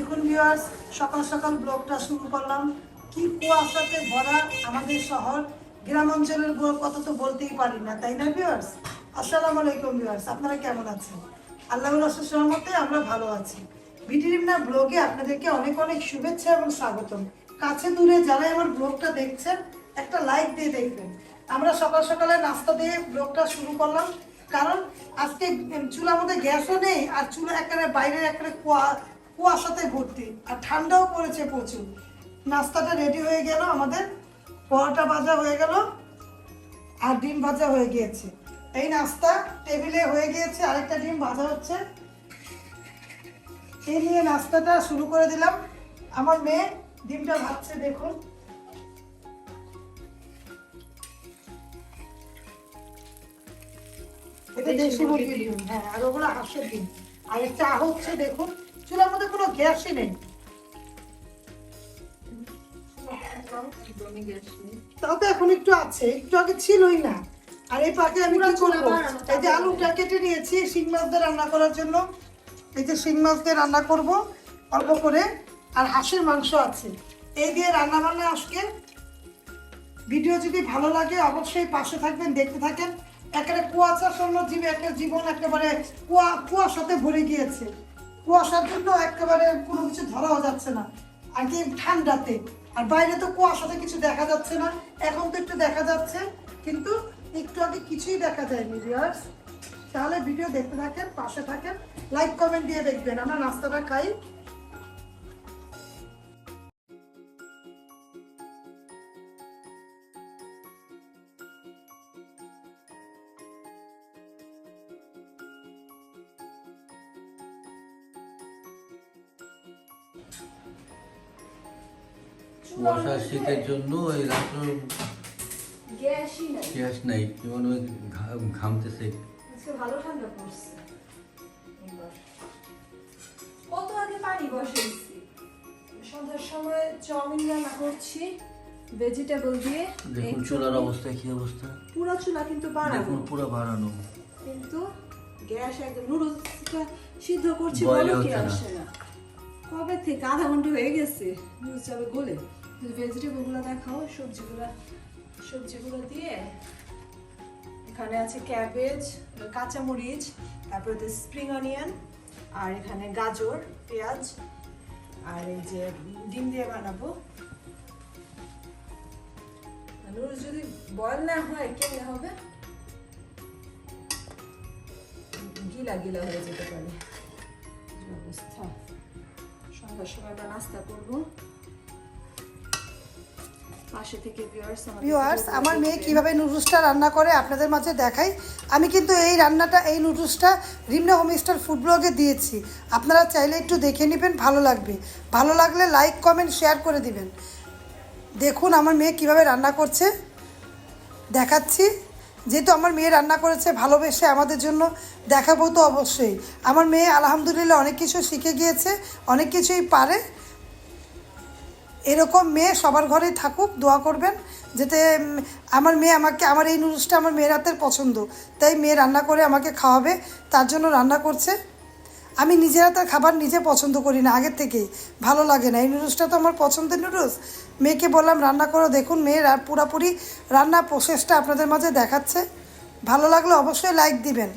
দেখুন ভিউয়ার্স সকাল সকাল ব্লগটা শুরু করলাম। কি কুয়াশাতে ভরা আমাদের শহর, গ্রাম অঞ্চলের কথা তো বলতেই পারি না, তাই না ভিউয়ার্স আসসালামু আলাইকুম ভিউয়ার্স আপনারা কেমন আছেন? আল্লাহ রসুল সহমতে আমরা ভালো আছি। বিটিরিমনা ব্লগে আপনাদেরকে অনেক অনেক শুভেচ্ছা এবং স্বাগতম। কাছে দূরে যারা আমার ব্লগটা দেখছেন, একটা লাইক দিয়ে দেখবেন। আমরা সকাল সকালে নাস্তা দিয়ে ব্লগটা শুরু করলাম, কারণ আজকে চুলা মধ্যে গ্যাসও নেই আর চুলা একেবারে বাইরে একেবারে কুয়া কুয়াশাতে ভর্তি। আর ঠান্ডাও পড়েছে প্রচুর। নাস্তাটা রেডি হয়ে গেল আমাদের। পরোটা ভাজা হয়ে গেল আর ডিম ভাজা হয়ে গিয়েছে। এই নাস্তা টেবিলে হয়ে গিয়েছে। আরেকটা ডিম ভাজা হচ্ছে। এই নিয়ে নাস্তাটা শুরু করে দিলাম। আমার মেয়ে ডিমটা ভাজছে দেখুন। এটা দেশি মুরগির ডিম। হ্যাঁ আর ওগুলো হাঁসের ডিম। আর চা হচ্ছে দেখুন। চুলার মধ্যে কোনো গ্যাসই নেই। তাও তো এখন একটু আছে একটু আগে ছিলই না। আর এই পাকে আমি কি করব? এই যে আলুটা কেটে নিয়েছি শিং মাছ দিয়ে রান্না করার জন্য। এই যে শিং মাছ দিয়ে রান্না করব অল্প করে। আর হাঁসের মাংস আছে। এই দিয়ে রান্না বান্না আজকে। ভিডিও যদি ভালো লাগে অবশ্যই পাশে থাকবেন দেখতে থাকেন। একেবারে কুয়াশাশূন্য জীব একটা জীবন একেবারে কুয়া কুয়াশাতে ভরে গিয়েছে। কুয়াশার জন্য একেবারে কোনো কিছু ধরাও যাচ্ছে না। আর কি ঠান্ডাতে। আর বাইরে তো কুয়াশাতে কিছু দেখা যাচ্ছে না। এখন তো একটু দেখা যাচ্ছে, কিন্তু একটু আগে কিছুই দেখা যায়নি ভিউয়ার্স তাহলে ভিডিও দেখতে থাকেন, পাশে থাকেন লাইক কমেন্ট দিয়ে দেখবেন। আমরা নাস্তাটা খাই। বর্ষা শীতের জন্য ওই রাত্র গ্যাস নাই যেমন ওই ঘামতেছে। ভালো ঠান্ডা পড়ছে কত আগে পানি বসেছি সন্ধ্যার সময় চাউমিন রান্না করছি ভেজিটেবল দিয়ে দেখুন চুলার অবস্থা কি অবস্থা? পুরো চুলা কিন্তু বাড়ানো। দেখুন পুরো বাড়ানো। কিন্তু গ্যাস একদম নুডলসটা সিদ্ধ করছি বলো কি আসে না। কবে থেকে আধা ঘণ্টা হয়ে গেছে নুডলস গলে। ভেজিটেবলগুলো দেখাও, সবজিগুলো সবজিগুলো দিয়ে এখানে আছে ক্যাবেজ কাঁচামরিচ, তারপরে স্প্রিং অনিয়ন আর এখানে গাজর, পেঁয়াজ, আর এই যে ডিম দিয়ে বানাবো। নুডলস যদি বয়েল না হয়, কেমনে হবে? গিলা গিলা হয়ে যেতে পারে। অবস্থা? সন্ধ্যার সময় আমরা নাস্তা করব। পাশে থেকে ভিউয়ার্স ভিউয়ার্স আমার মেয়ে কীভাবে নুডলসটা রান্না করে আপনাদের মাঝে দেখাই। আমি কিন্তু এই রান্নাটা এই নুডলসটা রিমনা হোমস্টার ফুড ব্লগে দিয়েছি। আপনারা চাইলে একটু দেখে নেবেন ভালো লাগবে। ভালো লাগলে লাইক কমেন্ট শেয়ার করে দিবেন। দেখুন আমার মেয়ে কীভাবে রান্না করছে। দেখাচ্ছি। যেহেতু আমার মেয়ে রান্না করেছে ভালোবেসে আমাদের জন্য দেখাবো তো অবশ্যই। আমার মেয়ে আলহামদুলিল্লাহ অনেক কিছু শিখে গিয়েছে অনেক কিছুই পারে। এরকম মেয়ে সবার ঘরেই থাকুক, দোয়া করবেন, যাতে আমার মেয়ে আমাকে, আমার এই নুডলসটা আমার মেয়ের হাতের পছন্দ। তাই মেয়ে রান্না করে আমাকে খাওয়াবে, তার জন্য রান্না করছে। আমি নিজের হাতের খাবার নিজে পছন্দ করি না আগের থেকেই। ভালো লাগে না, এই নুডলসটা তো আমার পছন্দের নুডলস। মেয়েকে বললাম, রান্না করো, দেখুন, মেয়ের পুরাপুরি রান্না প্রসেসটা আপনাদের মাঝে দেখাচ্ছে। ভালো লাগলে অবশ্যই লাইক দিবেন।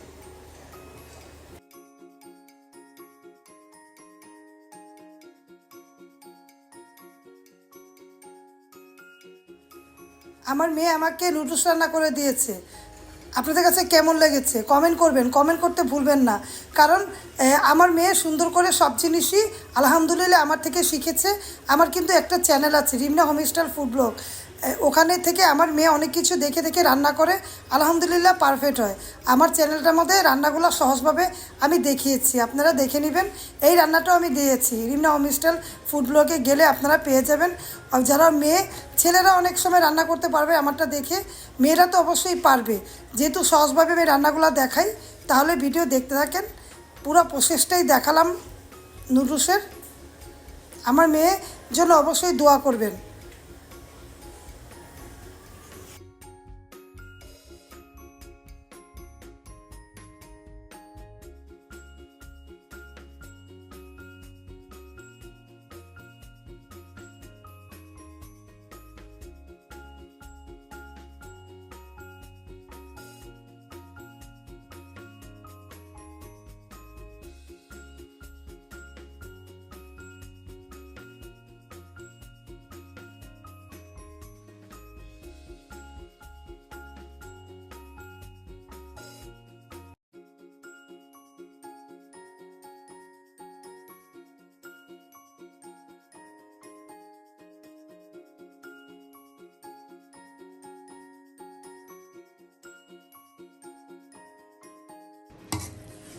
আমার মেয়ে আমাকে নুডলস রান্না করে দিয়েছে। আপনাদের কাছে কেমন লেগেছে? কমেন্ট করবেন, কমেন্ট করতে ভুলবেন না। কারণ আমার মেয়ে সুন্দর করে সব জিনিসই আলহামদুলিল্লাহ আমার থেকে শিখেছে। আমার কিন্তু একটা চ্যানেল আছে, রিমনা হোমিস্টার ফুড ব্লগ। ওখানে থেকে আমার মেয়ে অনেক কিছু দেখে দেখে রান্না করে। আলহামদুলিল্লাহ পারফেক্ট হয়। আমার চ্যানেলটার মধ্যে রান্নাগুলো সহজভাবে আমি দেখিয়েছি। আপনারা দেখে নেবেন। এই রান্নাটাও আমি দিয়েছি। রিমনা হোমস্টাইল ফুড ব্লগে গেলে আপনারা পেয়ে যাবেন। যারা মেয়ে, ছেলেরা অনেক সময় রান্না করতে পারবে আমারটা দেখে। মেয়েরা তো অবশ্যই পারবে। যেহেতু সহজভাবে আমি রান্নাগুলো দেখাই, তাহলে ভিডিও দেখতে থাকেন। পুরো প্রসেসটাই দেখালাম নুডলসের। আমার মেয়ে জন্য অবশ্যই দোয়া করবেন।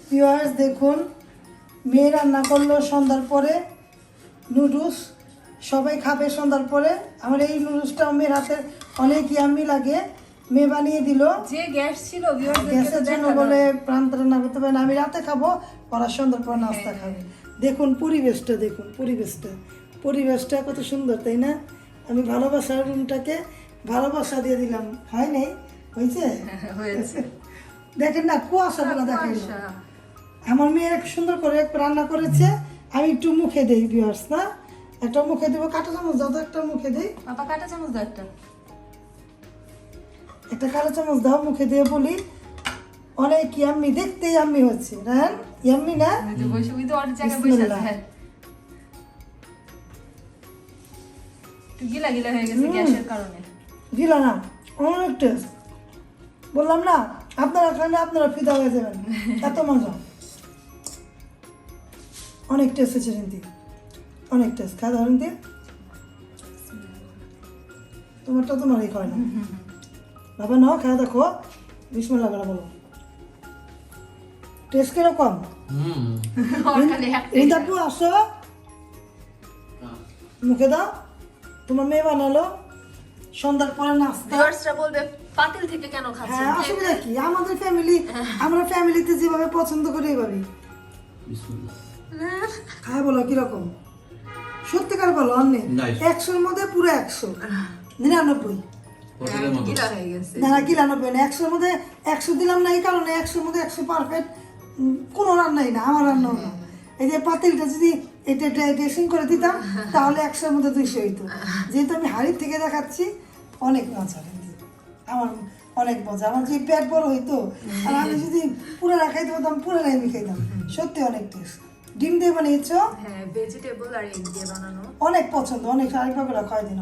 ভিউয়ার্স দেখুন মেয়ে রান্না করল সন্ধ্যার পরে নুডলস সবাই খাবে সন্ধ্যার পরে। আমার এই নুডলসটা মেয়ের হাতে অনেক ইয়াম্মি লাগে। মেয়ে বানিয়ে দিল। যে গ্যাস ছিল গ্যাসের জন্য বলে প্রান্ত রান্না করতে পারে না আমি রাতে খাব ওরা সন্ধ্যার পর নাস্তা খাবে। দেখুন পরিবেশটা দেখুন পরিবেশটা। পরিবেশটা কত সুন্দর তাই না? আমি ভালোবাসার রুমটাকে ভালোবাসা দিয়ে দিলাম। হয় নাই? হয়েছে? হয়েছে। দেখেন না কুয়াশাগুলো দেখেন কুয়াশা। আমার মেয়ে এক সুন্দর করে এক রান্না করেছে? আমি একটু মুখে দেই বিয়ার্স না? একটা মুখে দেবো কাঁটা চামচ দাও একটা মুখে দেই। বাবা কাটা চামচ দাও একটা। একটা কালো চামচ দাও মুখে দিয়ে বলি অনেক ইয়াম্মি দেখতে ইয়াম্মি হচ্ছে। রান ইয়াম্মি না? অনেক জায়গায় বসে আছে হ্যাঁ। গিলা গিলা হয়ে গেছে গ্যাসের কারণে। দিলা না অনেক টেস্ট বললাম না আপনারা খানে আপনারা ফিদা হয়ে যাবেন। এত মজা। অনেক টেস্ট হয়েছে রিন্তি। অনেক টেস্ট খাওয়া দাওয়া রিন্তি? তোমারটা তোমারই করে না। বাবা নাও খাওয়া দেখো। বিসমুল্লাহ করে বলো। টেস্ট কীরকম হুম। ওর খালি একটা রিন্তাপু আসো। মুখে দাও। তোমার মেয়ে বানালো। সন্ধ্যার পরে নাস্তা। বলবে পাতিল থেকে কেন খাচ্ছেন? হ্যাঁ অসুবিধা কি? আমাদের ফ্যামিলি আমরা ফ্যামিলিতে যেভাবে পছন্দ করি এইভাবেই। বিসমিল্লাহ। হ্যাঁ বলো কীরকম? সত্যিকার বলো অন্য? একশোর মধ্যে পুরো একশো। নিরানব্বই। হয়ে গেছে না না না? একশোর মধ্যে একশো দিলাম না এই কারণে একশোর মধ্যে একশো পারফেক্ট কোনো রান্নাই না আমার রান্নাও না এই যে পাতিলটা যদি এটা ড্রেসিং করে দিতাম তাহলে একশোর মধ্যে দুইশো হইতো। যেহেতু আমি হাড়ির থেকে দেখাচ্ছি অনেক মজা আমার অনেক মজা। আমার যে পেট বড় হইতো আর আমি যদি পুরো রাখাইতে পারতাম পুরো আমি খাইতাম। সত্যি অনেক টেস্ট ডিম দিয়ে বানিয়েছো? হ্যাঁ ভেজিটেবল আর এগ দিয়ে বানানো। অনেক পছন্দ অনেক আরেকভাবে রাখা হয় দিন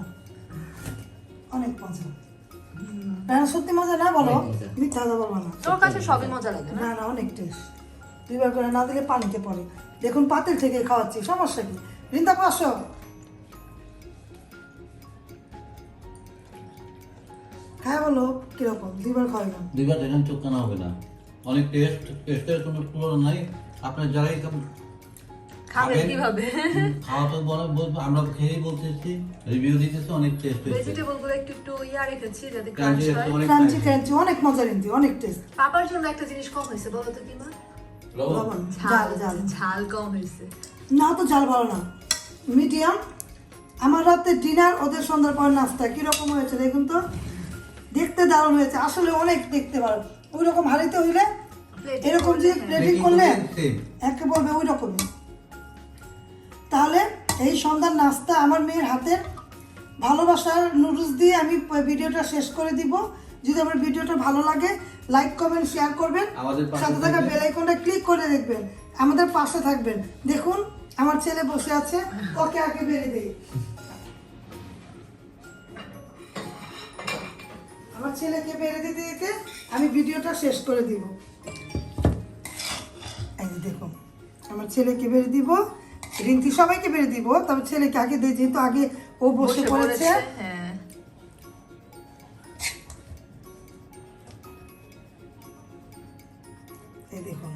অনেক পছন্দ রান্না সত্যি মজা না বলো। মিথ্যা কথা বলব না। তোর কাছে সবই মজা লাগে না? না না অনেক টেস্ট দুইবার করে না দিলে পানিতে পড়ে। দেখুন পাতিল থেকে খাওয়াচ্ছি সমস্যা কি? রিন্দা পাঁচশো হ্যাঁ বলো কীরকম? দুইবার খাওয়াইলাম দুইবার দেখেন চোখ কানা হবে না। অনেক টেস্ট টেস্টের কোনো তুলনা নাই। আপনার যারাই খাবেন। কীভাবে? খাওয়া তো বলে বলব আমরা খেয়েই বলতেছি রিভিউ দিতেছি অনেক টেস্ট হয়েছে। ভেজিটেবলগুলো একটু একটু ইয়া রেখেছি যাতে ক্রাঞ্চ হয়। ক্রাঞ্চি ক্রাঞ্চি অনেক মজা রিন্দি অনেক টেস্ট পাপার জন্য একটা জিনিস কম হয়েছে বলো তো কি মা লবণ? ঝাল ঝাল ঝাল। কম হয়েছে। না তো ঝাল ভালো না। মিডিয়াম। আমার রাতে ডিনার ওদের সন্ধ্যার পর নাস্তা কীরকম হয়েছে দেখুন তো? দেখতে দারুণ হয়েছে আসলে অনেক দেখতে ভালো। ওই রকম হারিতে হইলে এরকম যে। প্লেটিং করলে একে বলবে ওই রকমই তাহলে এই সন্ধ্যার নাস্তা আমার মেয়ের হাতের ভালোবাসার নুডলস দিয়ে আমি ভিডিওটা শেষ করে দিব। যদি আমার ভিডিওটা ভালো লাগে লাইক কমেন্ট শেয়ার করবেন। সাথে থাকা। বেল আইকনটা ক্লিক করে দেখবেন। আমাদের পাশে থাকবেন। দেখুন আমার ছেলে বসে আছে। ওকে আগে বেড়ে দেই। আমার ছেলেকে বেড়ে দিতে দিতে আমি ভিডিওটা শেষ করে দিব। এই দেখুন আমার ছেলেকে বেড়ে দিব। রিন্তি সবাইকে বেড়ে দিব তবে ছেলেকে আগে দিই যেহেতু আগে ও বসে পড়েছে। হ্যাঁ। এই দেখুন।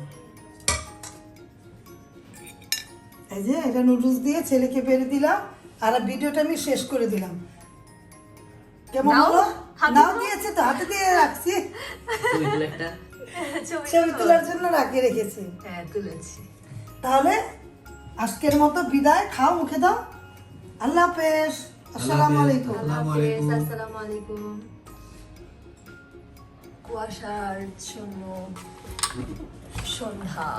এই যে এটা নুডলস দিয়ে ছেলেকে বেড়ে দিলাম আর ভিডিওটা আমি শেষ করে দিলাম। কেমন নাও, হলো? নাও। দিয়েছে তো হাতে দিয়ে রাখছি। ছবি ছবি তোলার জন্য রাখিয়ে রেখেছি। হ্যাঁ তুলেছি। তাহলে আজকের মতো বিদায়। খাও মুখে দাও। আল্লাহ হাফেজ। আসসালামু আলাইকুম। আল্লাহ আসসালামু আলাইকুম। আসসালামু আলাইকুম। কুয়াশার জন্য সন্ধ্যা।